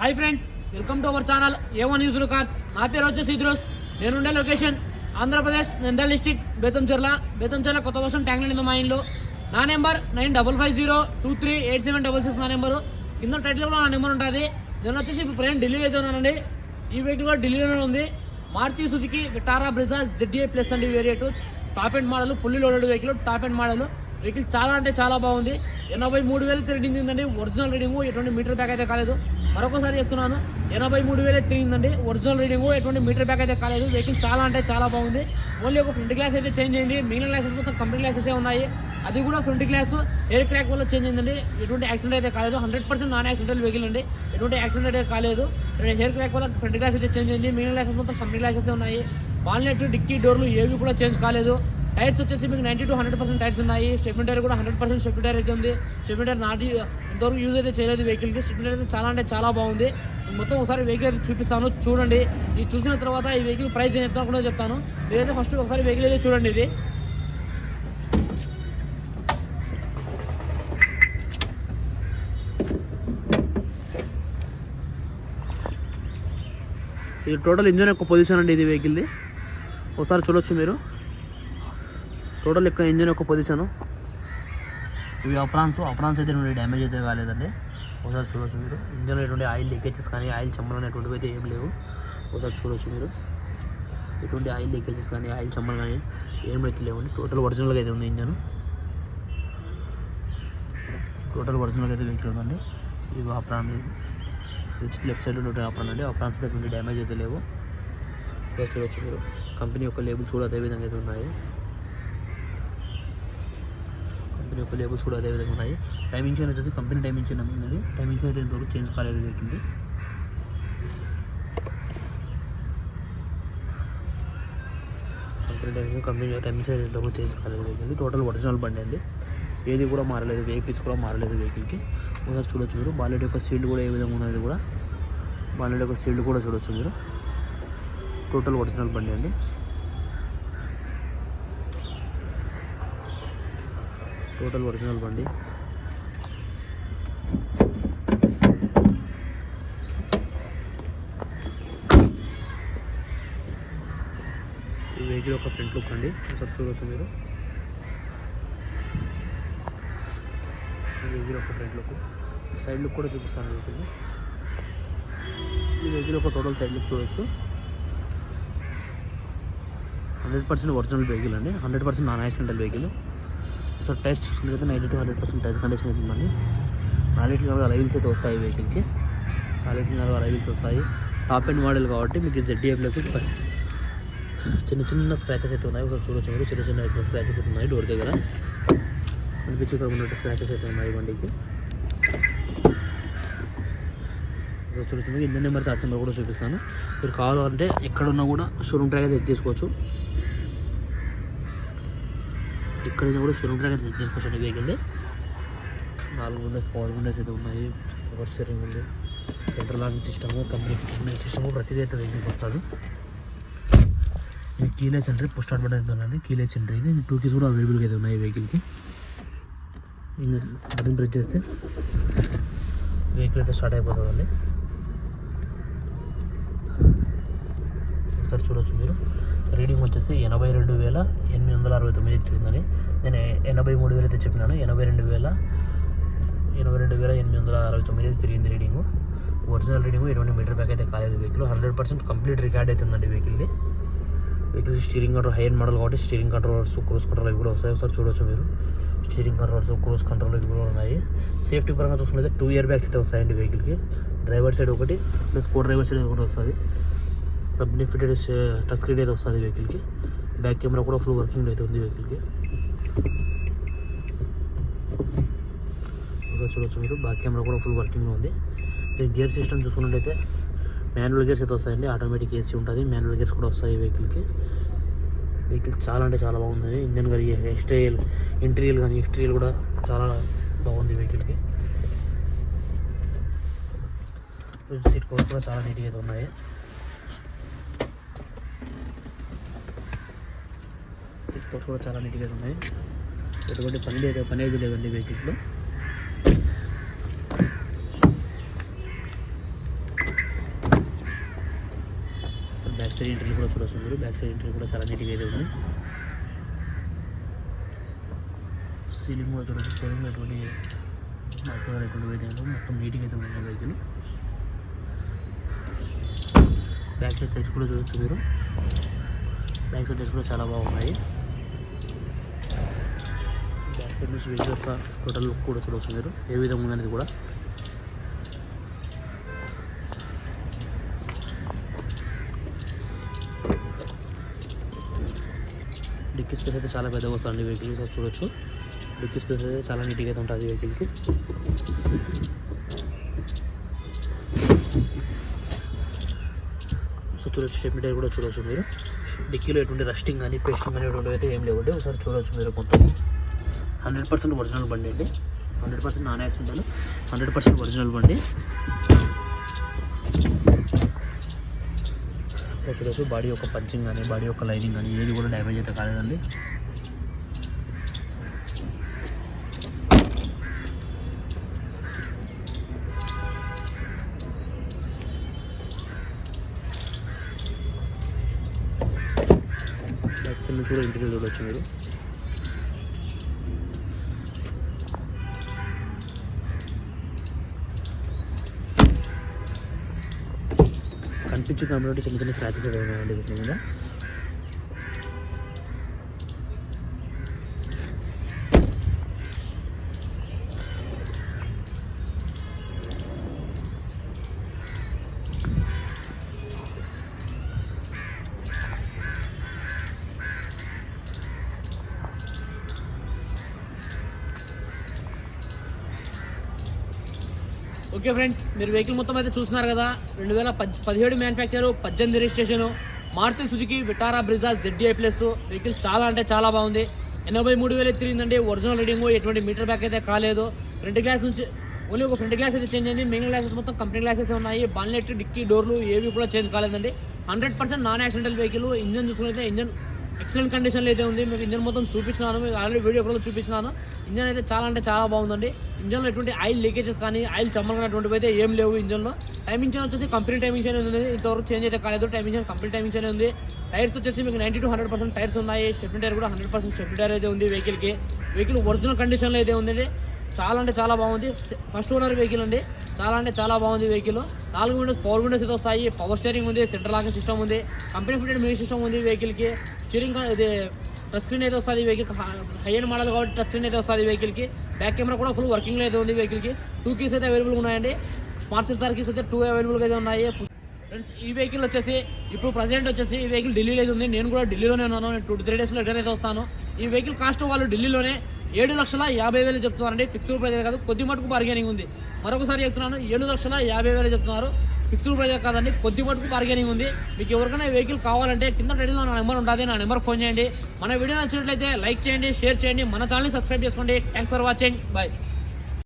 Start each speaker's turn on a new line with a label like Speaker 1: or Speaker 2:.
Speaker 1: Hi friends welcome to our channel A one news cars నా పేరు వచ్చేసి ఇద్రోస్ నేనుండే లొకేషన్ ఆంధ్రప్రదేశ్ నందల్ డిస్టిక్ బేతంచెర్ల బేతంచెర్ల కొత్త వర్షం ట్యాంక్ నింద మా ఇంట్లో నా number nine double five zero two three eight seven double six నా నెంబరు కింద టైటిల్ కూడా నా నెంబర్ ఉంటుంది. నేను వచ్చేసి ఇప్పుడు ఫ్రెండ్ ఢిల్లీలో అయితే ఉన్నానండి. ఈ వెహికల్ కూడా ఢిల్లీలోనే ఉంది. Maruti Suzuki Vitara Brezza ZA plus అండి variant top end model fully loaded vehicle top end model vehicle చాలా అంటే చాలా బాగుంది. ఎనభై మూడు వేలు తిరిగింది ఉందండి ఒరిజినల్ రీడింగ్ ఎటువంటి మీటర్ బ్యాక్ అయితే కాలేదు. మరొకసారి చెప్తున్నాను ఎనభై మూడు వేలు తిరిగిందండి. ఒరిజినల్ రీడింగ్ ఎటువంటి మీటర్ బ్యాక్ అయితే కాలేదు. వెహికల్ చాలా అంటే చాలా బాగుంది. ఓన్లీ ఒక ఫ్రంట్ గ్లాస్ అయితే చేంజ్ అయింది మిగిలిన గ్లాసెస్ మొత్తం కంపెనీ గ్లాసెస్ ఉన్నాయి. అది కూడా ఫ్రంట్ గ్లాస్ ఎయిర్ క్రాక్ వల్ల చేంజ్ అయిందండి. ఎటువంటి యాక్సిడెంట్ అయితే కాలేదు. Hundred percent non accidental vehicle అండి. ఎటువంటి యాక్సిడెంట్ అయితే కాలేదు. హెయిర్ క్రాక్ వల్ల ఫ్రంట్ గ్లాస్ అయితే చేంజ్ అయింది. మిగిలిన గ్లాసెస్ మొత్తం కంపెనీ గ్లాసెస్ ఉన్నాయి. బాల్నెట్ డిక్కీ డోర్లు ఏవి కూడా చేంజ్ కాలేదు. టైర్స్ వచ్చేసి మీకు ninety to hundred percent tyres ఉన్నాయి. స్టెప్ని టైర్ కూడా హండ్రెడ్ పర్సెంట్ స్టెప్ని టైర్ అయితే ఉంది. స్టెప్ని టైర్ నాటి ఇంతవరకు యూజ్ అయితే చేయలేదు వెహికల్కి స్టెప్ని టైర్ అయితే చాలా అంటే చాలా బాగుంది. మొత్తం ఒకసారి వెహికల్ చూపిస్తాను. చూడండి. ఇది చూసిన తర్వాత ఈ వెహికల్ ప్రైస్ ఎంత కూడా చెప్తాను. మీరైతే ఫస్ట్ ఒకసారి వెహికల్ అయితే చూడండి ఇది. ఇది టోటల్ ఇంజన్ యొక్క పొజిషన్ అండి ఇది వెహికల్ది ఒకసారి చూడొచ్చు మీరు. టోటల్ ఎక్కువ ఇంజన్ యొక్క పొజిషను ఇవి అప్రాన్స్ అప్రాన్స్ అయితే ఎటువంటి డ్యామేజ్ అయితే కాలేదండి. ఒకసారి చూడొచ్చు మీరు. ఇంజిన్లో ఎటువంటి ఆయిల్ లీకేజెస్ కానీ ఆయిల్ చెమ్మలు అనేటువంటివి అయితే ఏం లేవు. ఒకసారి చూడొచ్చు మీరు. ఎటువంటి ఆయిల్ లీకేజెస్ కానీ ఆయిల్ చెమ్మలు కానీ ఏమైతే లేవండి. టోటల్ ఒరిజినల్గా అయితే ఉంది ఇంజన్ టోటల్ ఒరిజినల్గా అయితే వెహికల్ ఉందండి. ఇవి అప్రాన్ ఇది లెఫ్ట్ సైడ్ ఉండే అప్రాన్ అండి. అప్రాన్స్ అయితే ఎటువంటి డ్యామేజ్ అయితే లేవు. ఇక్కడ చూడొచ్చు మీరు. కంపెనీ యొక్క లేబుల్స్ కూడా అదే విధంగా అయితే ఉన్నాయి. కంపెనీ యొక్క లేబుల్స్ కూడా అదే విధంగా ఉన్నాయి. టైమింగ్స్ వచ్చేసి కంపెనీ టైమింగ్స్ ఉందండి టైమింగ్స్ అయితే ఇంతవరకు చేంజ్ కాలేదు వెహికల్ది కంపెనీ టైమింగ్ కంపెనీ టైమింగ్స్ అయితే ఇంతవరకు చేంజ్ కాలేదు వెహికల్ టోటల్ ఒరిజినల్ బండి అండి. ఏది కూడా మారలేదు. వెహికల్స్ కూడా మారలేదు వెహికల్కి ఒకసారి చూడొచ్చు మీరు. బాలెట్ యొక్క సీల్డ్ కూడా ఏ విధంగా ఉన్నది కూడా. బాలెట్ యొక్క సీల్డ్ కూడా చూడొచ్చు మీరు. టోటల్ ఒరిజినల్ బండి అండి. టోటల్ ఒరిజినల్ బండి. ఈ వెహికల్ ఒక ఫ్రంట్ లుక్ అండి. ఒకసారి చూడవచ్చు మీరు. ఈ వెహికల్ ఒక ఫ్రంట్ లుక్. సైడ్ లుక్ కూడా చూపిస్తాను వెహికల్ ఈ వెహికల్ ఒక టోటల్ సైడ్ లుక్ చూడవచ్చు హండ్రెడ్ పర్సెంట్ ఒరిజినల్ వెహికల్ అండి. Hundred percent non accidental vehicle. So tyres చూసుకున్నట్లయితే ninety to hundred percent tyres condition అవుతుందండి నాలుగు నాలుగు అలవిల్స్ అయితే వస్తాయి వెహికల్కి. నాలుగు నాలుగు అలవిల్స్ వస్తాయి. టాప్ ఎండ్ మోడల్ కాబట్టి మీకు జెడ్డీఏ ప్లస్ చిన్న చిన్న స్క్రాచెస్ అయితే ఉన్నాయి. ఒకసారి చూడొచ్చు మీరు. చిన్న చిన్న స్క్రాచెస్ అయితే ఉన్నాయి డోర్ దగ్గర. కనిపించే ఉన్నట్టు స్క్రాచెస్ అయితే ఉన్నాయి బండికి. ఒకసారి చూడొచ్చు ఇంజన్ నెంబర్ చార్జ్ నెంబర్ కూడా చూపిస్తాను. మీరు కావాలంటే ఎక్కడున్నా కూడా షోరూమ్ ట్రాక్ అయితే తీసుకోవచ్చు ఎక్కడైనా కూడా షోరూమ్ ట్రాక్ అయితే తీసుకోవచ్చు వెహికల్ నాలుగు ఉన్నాయి పవర్ విండోస్ అయితే ఉన్నాయి. పవర్ స్టీరింగ్ ఉంది central locking system complete system ప్రతిదీ అయితే వెహికల్కి వస్తుంది. ఇది keyless entry push start button ఉందండి కీలెస్ ఎంట్రీ ఇది. టూ కీస్ కూడా అవైలబుల్గా అయితే ఉన్నాయి వెహికల్కి బటన్ ప్రెస్ చేస్తే వెహికల్ అయితే స్టార్ట్ అయిపోతుందండి ఒకసారి చూడొచ్చు మీరు. రీడింగ్ వచ్చేసి ఎనభై రెండు వేల ఎనిమిది వందల అరవై తొమ్మిది తిరిగిందని నేను ఎనభై మూడు వేలు అయితే చెప్పినాను. ఎనభై రెండు వేల ఎనభై రెండు వేల ఎనిమిది వందల అరవై తొమ్మిది అయితే తిరిగింది రీడింగ్. ఒరిజినల్ రీడింగ్ ఎటువంటి మీటర్ బ్యాక్ అయితే కాలేదు vehicle hundred percent complete record అవుతుందండి వెహికల్ది vehicle steering control higher model కాబట్టి స్టీరింగ్ కంట్రోల్స్ క్రూస్ కంట్రోల్ ఇవి కూడా వస్తాయి. ఒకసారి చూడొచ్చు మీరు. స్టీరింగ్ కంట్రోల్స్ క్రూస్ కంట్రోల్ ఇవి కూడా ఉన్నాయి. సేఫ్టీ పరంగా చూసుకుంటే టూ ఇయర్ బ్యాగ్స్ అయితే వస్తాయండి వెహికల్కి డ్రైవర్ సైడ్ ఒకటి ప్లస్ కో డ్రైవర్ సైడ్ ఒకటి వస్తుంది. కంపెనీ ఫిటెడ్ టచ్ స్క్రీన్ అయితే వస్తుంది వెహికల్కి బ్యాక్ కెమెరా కూడా ఫుల్ వర్కింగ్ అయితే ఉంది వెహికల్కి ఇంకా చూడొచ్చు మీరు బ్యాక్ కెమెరా కూడా ఫుల్ వర్కింగ్ ఉంది దీని గేర్ సిస్టమ్ చూసుకున్నట్టయితే మాన్యువల్ గేర్స్ అయితే వస్తాయండి ఆటోమేటిక్ ఏసీ ఉంటుంది మాన్యువల్ గేర్స్ కూడా వస్తాయి వెహికల్కి వెహికల్ చాలా అంటే చాలా బాగుంది ఇంజన్ కానీ ఎక్స్టీరియల్ ఇంటీరియల్ కానీ ఎక్స్టీరియల్ కూడా చాలా బాగుంది వెహికల్కి సీట్ కవర్స్ కూడా చాలా నీట్గా అయితే ఉన్నాయి ఫోటోస్ కూడా చాలా నీట్గా ఉన్నాయి. ఎటువంటి పని లేదు పని అయితే లేదండి వెహికల్లో బ్యాక్
Speaker 2: సైడ్ ఎంట్రీలు కూడా చూడొచ్చు మీరు. బ్యాక్ సైడ్ ఎంట్రీ కూడా చాలా నీట్గా అయితే ఉంది. సీలింగ్ కూడా చూడొచ్చు. ఎటువంటి ఎటువంటి మొత్తం నీట్గా అయితే ఉన్నాయి వెహికల్. బ్యాక్ సైడ్ టెస్ట్ కూడా చూడొచ్చు మీరు. బ్యాక్ సైడ్ టెస్ట్ కూడా చాలా బాగున్నాయి. ఫ్రెండ్స్ సైడ్ యొక్క టోటల్ లుక్ కూడా చూడవచ్చు మీరు. ఏ విధంగా ఉందనేది కూడా. డిక్కీ స్పేస్ అయితే చాలా పెద్దగా వస్తుంది వెహికల్ చూడొచ్చు. డిక్కీ స్పేస్ అయితే చాలా నీట్గా అయితే ఉంటుంది వెహికల్కి సో చూడొచ్చు షెప్ మీటర్ కూడా చూడొచ్చు మీరు. డిక్కీలో ఎటువంటి రస్టింగ్ కానీ పేస్టింగ్ కానీ ఎటువంటి అయితే ఏం లేవండి. ఒకసారి చూడొచ్చు మీరు మొత్తం. హండ్రెడ్ పర్సెంట్ ఒరిజినల్ బండి అండి. Hundred percent non accidental hundred percent original బండి. చూడొచ్చు బాడీ యొక్క పంచింగ్ కానీ బాడీ యొక్క లైనింగ్ కానీ ఏది కూడా డ్యామేజ్ అయితే కాలేదండి. బ్యాక్ కూడా ఇంటికి చూడొచ్చు మీరు. కనిపించే కమ్యూనిటీ చిన్న చిన్న స్క్రాచెస్ అయితే ఓకే ఫ్రెండ్స్ మీరు వెహికల్ మొత్తం అయితే చూస్తున్నారు కదా. రెండు వేల పద్ పదిహేడు మ్యానుఫ్యాక్చరు పద్దెనిమిది registration Maruti Suzuki Vitara Brezza ZDi plus vehicle చాలా అంటే చాలా బాగుంది. ఎనభై మూడు వేలు తిరిగిందండి ఒరిజినల్ రీడింగ్ ఎటువంటి మీటర్ బ్యాక్ అయితే కాలేదు. ఫ్రంట్ గ్లాస్ నుంచి ఓన్లీ ఒక ఫ్రంట్ గ్లాస్ అయితే చేంజ్ అయింది. మెయిన్ గ్లాసెస్ మొత్తం కంపెనీ గ్లాసెస్ ఉన్నాయి. బాన్లెట్ డిక్కీ డోర్లు ఏవి కూడా చేంజ్ కాలేదండి. Hundred percent non accidental vehicle. Engine చూసుకుంటే ఇంజన్ ఎక్సలెంట్ కండిషన్లో అయితే ఉంది. మీకు ఇంజన్ మొత్తం చూపించినాను. మీకు ఆల్రెడీ వీడియో కూడా చూపించినాను. ఇంజన్ అయితే చాలా అంటే చాలా బాగుందండి. ఇంజన్లో ఎటువంటి ఆయిల్ లీకేజెస్ కానీ ఆయిల్ చమ్మలనటువంటివి అయితే ఏం లేవు ఇంజన్లో. టైమింగ్ చైన్ వచ్చేసి కంపెనీ టైమింగ్ చైన్ ఉంది. ఇంతవరకు చేంజ్ అయితే కాలేదు. Timing chain company timing chain ఉంది. టైర్స్ వచ్చేసి మీకు ninety to hundred percent tyres ఉన్నాయి. స్టెప్ టైర్ కూడా హండ్రెడ్ పర్సెంట్ స్టెప్ టైర్ అయితే ఉంది వెహికల్కి వెహికల్ ఒరిజినల్ కండిషన్లో అయితే ఉందండి. చాలా అంటే చాలా బాగుంది. ఫస్ట్ ఓనర్ వెహికల్ అండి చాలా అంటే చాలా బాగుంది వెహికల్ నాలుగు విండోస్ పవర్ విండోస్ అయితే వస్తాయి. పవర్ స్టీరింగ్ ఉంది సెంట్రల్ లాకింగ్ సిస్టమ్ ఉంది. కంపెనీ ఫిటెడ్ మ్యూజిక్ సిస్టమ్ ఉంది వెహికల్కి స్టీరింగ్ ఇది టచ్ స్క్రీన్ అయితే వస్తుంది వెహికల్ హై అండ్ మోడల్ కాబట్టి టచ్ స్క్రీన్ అయితే వస్తుంది వెహికల్కి బ్యాక్ కెమెరా కూడా ఫుల్ వర్కింగ్లో అయితే ఉంది వెహికల్కి టూ కీస్ అయితే అవైలబుల్ ఉన్నాయండి. స్మార్ట్ సెన్సార్ కీస్ అయితే టూ అవైలబుల్గా అయితే ఉన్నాయి. ఫ్రెండ్స్ ఈ వెహికల్ వచ్చేసి ఇప్పుడు ప్రజెంట్ వచ్చేసి ఈ వెహికల్ ఢిల్లీలో అయితే ఉంది. నేను కూడా ఢిల్లీలోనే ఉన్నాను. నేను టూ త్రీ డేస్లో రిటర్న్ అయితే వస్తాను. ఈ వెహికల్ కాస్ట్ వాళ్ళు ఢిల్లీలోనే ఏడు లక్షల యాభై వేలు చెప్తున్నారండి. ఫిక్స్డ్ ప్రైజ్ కాదు కొద్ది మటుకు బార్గెనింగ్ ఉంది. మరొకసారి చెప్తున్నాను ఏడు లక్షల యాభై వేలు చెప్తున్నారు. ఫిక్స్డ్ ప్రైజ్ కాదండి కొద్ది మటుకు బార్గెనింగ్ ఉంది. మీకు ఎవరికైనా వెహికల్ కావాలంటే కింద టైటిల్లో నా నెంబర్ ఉంటుంది నా నెంబర్ ఫోన్ చేయండి. మన వీడియో నచ్చినట్లయితే లైక్ చేయండి షేర్ చేయండి. మన ఛానల్ని సబ్స్క్రైబ్ చేసుకోండి. Thanks for watching bye